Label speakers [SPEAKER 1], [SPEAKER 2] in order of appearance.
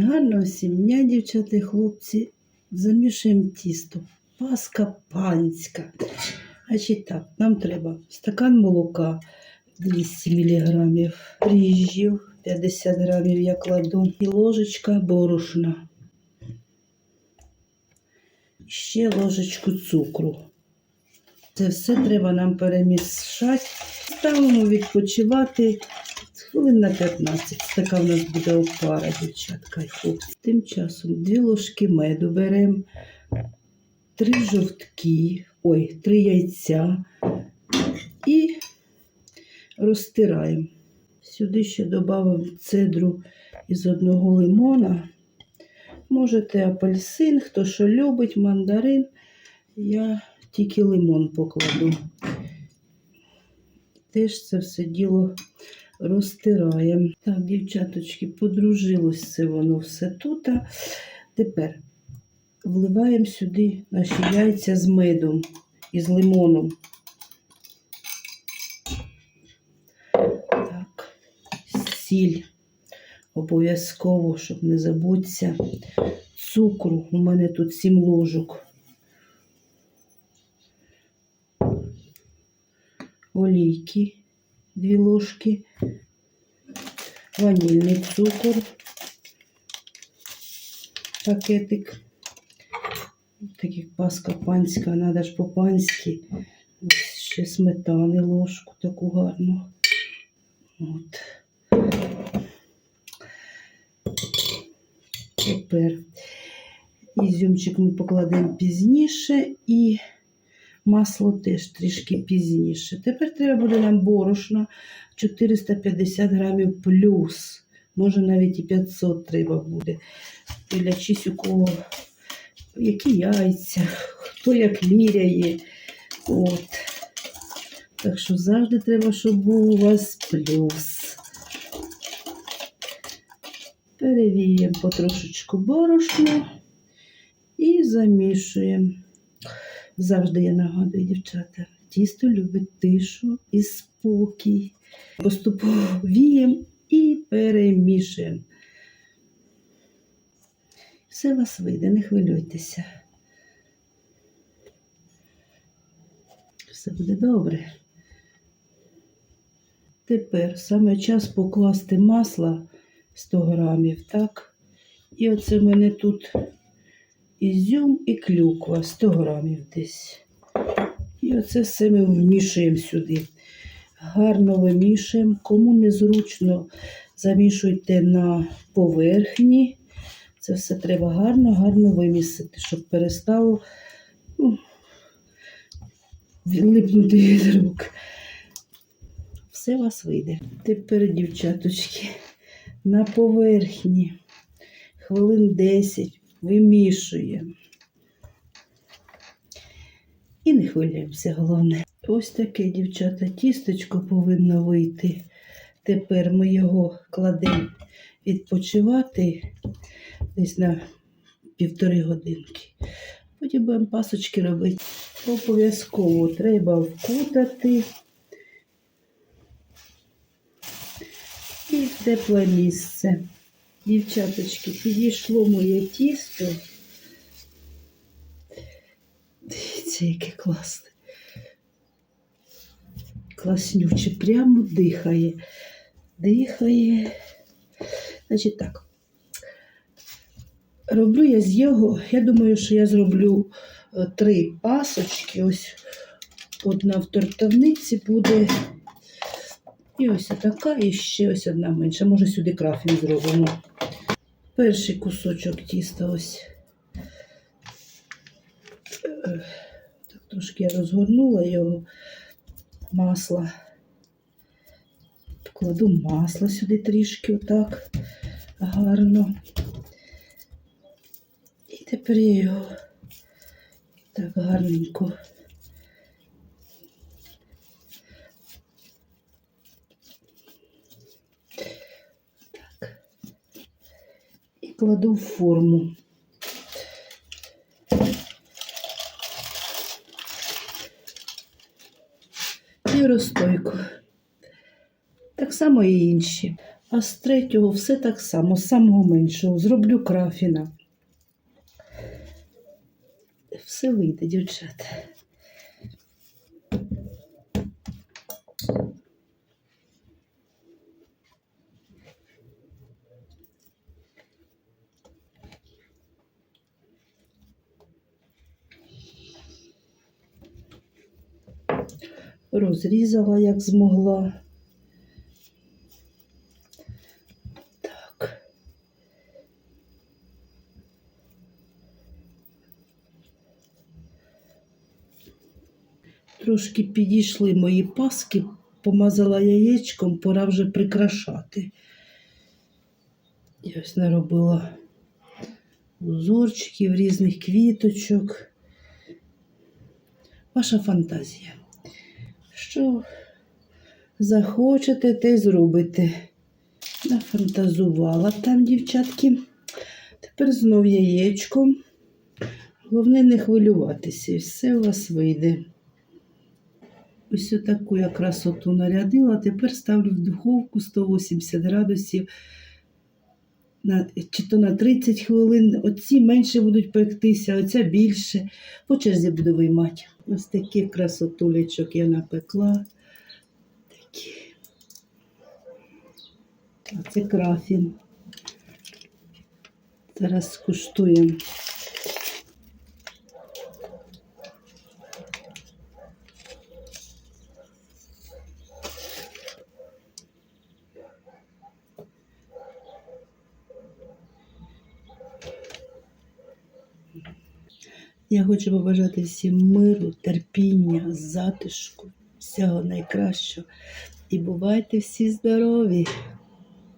[SPEAKER 1] Гарного всім дня, дівчата і хлопці. Замішуємо тісто. Паска панська. Значить так, нам треба стакан молока 200 мг, ріжджів 50 грамів я кладу і ложечка борошна. Ще ложечку цукру. Це все треба нам перемішати. Ставимо відпочивати хвилин на 15. Така в нас буде опара, дівчатка. Тим часом дві ложки меду беремо, три жовтки, ой, три яйця і розтираємо. Сюди ще додамо цедру із одного лимона. Можете апельсин, хто що любить, мандарин. Я тільки лимон покладу. Теж це все діло розтираємо. Так, дівчаточки, подружилось це воно все тут. Тепер вливаємо сюди наші яйця з медом і з лимоном. Так, сіль. Обов'язково, щоб не забудься. Цукру. У мене тут 7 ложок. Олійки 2 ложки. Ванільний цукор. Пакетик. Так паска панська, треба ж по-панськи. Ось ще сметани ложку таку гарну. От. Тепер ізюмчик ми покладемо пізніше і масло теж трішки пізніше. Тепер треба буде нам борошна 450 грамів плюс. Може навіть і 500 треба буде. Дивлячись у кого які яйця, хто як міряє. От. Так що завжди треба, щоб був у вас плюс. Перевіємо потрошечку борошно і замішуємо. Завжди я нагадую, дівчата, тісто любить тишу і спокій. Поступово віємо і перемішуємо. Все вас вийде, не хвилюйтеся. Все буде добре. Тепер саме час покласти масло 100 грамів, так? І оце в мене тут ізюм і клюква 100 грамів десь. І оце все ми вмішуємо сюди. Гарно вимішуємо. Кому незручно, замішуйте на поверхні. Це все треба гарно-гарно вимісити, щоб перестало ну, липнути від рук. Все у вас вийде. Тепер, дівчаточки, на поверхні хвилин 10 вимішуємо. І не хвилюємося, головне. Ось таке, дівчата, тістечко повинно вийти. Тепер ми його кладемо відпочивати десь на півтори годинки. Потім будемо пасочки робити. Обов'язково треба вкутати і в тепле місце. Дівчаточки, підійшло моє тісто. Дивіться, яке класне. Класнюче, прямо дихає. Дихає. Значить так. Роблю я з його, я думаю, що я зроблю е, три пасочки. Ось одна в тортовниці буде. І ось така, і ще ось одна менша. Може, сюди крафін зробимо. Перший кусочок тіста ось. Так, трошки я розгорнула його масла. Кладу масло сюди трішки, отак гарно. І тепер я його так гарненько. Кладу в форму. І розстойку. Так само і інші. А з третього все так само, з самого меншого. Зроблю крафіна. Все вийде, дівчата. Розрізала, як змогла. Так. Трошки підійшли мої паски, помазала яєчком, пора вже прикрашати. Я ось наробила узорчиків, різних квіточок. Ваша фантазія. Що захочете, те й зробите. Нафантазувала там, дівчатки. Тепер знов яєчком. Головне не хвилюватися, все у вас вийде. Ось таку я красоту нарядила. Тепер ставлю в духовку 180 градусів. На, чи то на 30 хвилин. Оці менше будуть пектися, оця більше. По черзі буду виймати. Ось таких красотулечок я напекла. Такі. А це крафін. Зараз скуштуємо. Я хочу побажати всім миру, терпіння, затишку, всього найкращого. І бувайте всі здорові!